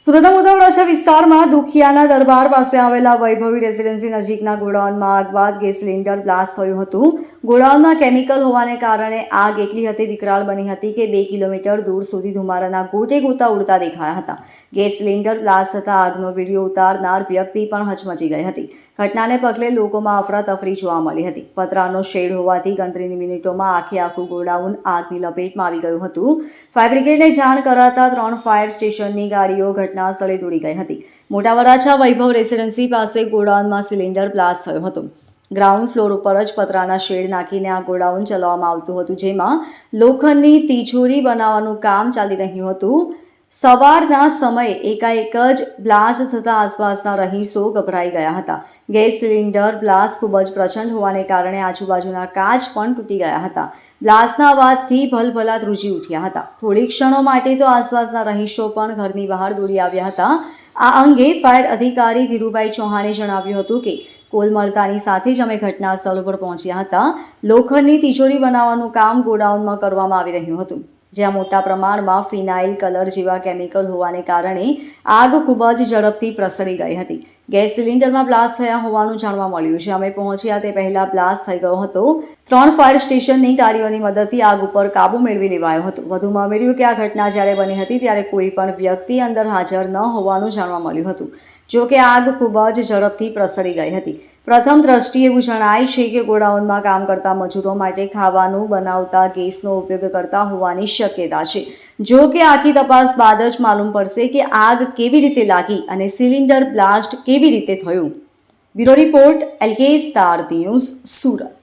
સુરતના મુદાવડા વિસ્તારમાં દુખિયાના દરબાર પાસે આવેલા વૈભવી રેસિડેન્સી નજીકના ગોડાઉનમાં આગ બાદ ગેસ સિલિન્ડર બ્લાસ્ટ થયું હતું. ગોડાઉનમાં કેમિકલ હોવાને કારણે આગ એટલી હતી, વિકરાળ બની હતી કે બે કિલોમીટર દૂર સુધી ધુમારાના ગોટે ગોતા ઉડતા દેખાયા હતા. ગેસ સિલિન્ડર બ્લાસ્ટ થતાં આગનો વીડિયો ઉતારનાર વ્યક્તિ પણ હચમચી ગઈ હતી. ઘટનાને પગલે લોકોમાં અફરાતફરી જોવા મળી હતી. પતરાનો શેડ હોવાથી ગણતરીની મિનિટોમાં આખે આખું ગોડાઉન આગની લપેટમાં આવી ગયું હતું. ફાયર બ્રિગેડને જાણ કરાતા ત્રણ ફાયર સ્ટેશનની ગાડીઓ ઘટના સ્થળે દોડી ગઈ હતી. મોટા વરાછા વૈભવ રેસિડેન્સી પાસે ગોડાઉનમાં સિલિન્ડર બ્લાસ્ટ થયો હતો. ગ્રાઉન્ડ ફ્લોર ઉપર જ પતરાના શેડ નાખીને આ ગોડાઉન ચલાવવામાં આવતું હતું, જેમાં લોખંડની તિજોરી બનાવવાનું કામ ચાલી રહ્યું હતું. સવારના સમયે એકાએક જ બ્લાસ્ટ થતાં આસપાસના રહીશો ગભરાઈ ગયા હતા. ગેસ સિલિન્ડર બ્લાસ્ટ ખૂબ જ પ્રચંડ હોવાને કારણે આજુબાજુના કાચ પણ તૂટી ગયા હતા. બ્લાસ્ટના અવાજથી ભલભલા ધ્રુજી ઉઠ્યા હતા. થોડી ક્ષણો માટે તો આસપાસના રહીશો પણ ઘરની બહાર દોડી આવ્યા હતા. આ અંગે ફાયર અધિકારી ધીરુભાઈ ચૌહાણે જણાવ્યું હતું કે, કોલ મળતાની સાથે જ અમે ઘટના સ્થળ પર પહોંચ્યા હતા. લોખંડની તિજોરી બનાવવાનું કામ ગોડાઉનમાં કરવામાં આવી રહ્યું હતું. જ્યાં મોટા પ્રમાણમાં ફિનાઇલ કલર જેવા કેમિકલ હોવાને કારણે આગ ખૂબ જ ઝડપથી પ્રસરી ગઈ હતી. ગેસ સિલિન્ડરમાં બ્લાસ્ટ થયા હોવાનું જાણવા મળ્યું. છે અમે પહોંચ્યા તે પહેલા બ્લાસ્ટ થઈ ગયો હતો. ત્રણ ફાયર સ્ટેશનની ગાડીઓની મદદથી આગ ઉપર કાબુ મેળવી લેવાયો હતો. વધુમાં ઉમેર્યું કે આ ઘટના જ્યારે બની હતી ત્યારે કોઈ પણ વ્યક્તિ અંદર હાજર ન હોવાનું જાણવા મળ્યું હતું. જો કે આગ ખૂબ જ ઝડપથી પ્રસરી ગઈ હતી. પ્રથમ દ્રષ્ટિએ એવું જણાય છે કે ગોડાઉનમાં કામ કરતા મજૂરો માટે ખાવાનું બનાવતા ગેસનો ઉપયોગ કરતા હોવાની શક્યતા છે. જો કે આખી તપાસ બાદ જ માલુમ પડશે કે આગ કેવી રીતે લાગી અને સિલિન્ડર બ્લાસ્ટ કેવી રીતે થયું. Bureau report, LK star news, Surat.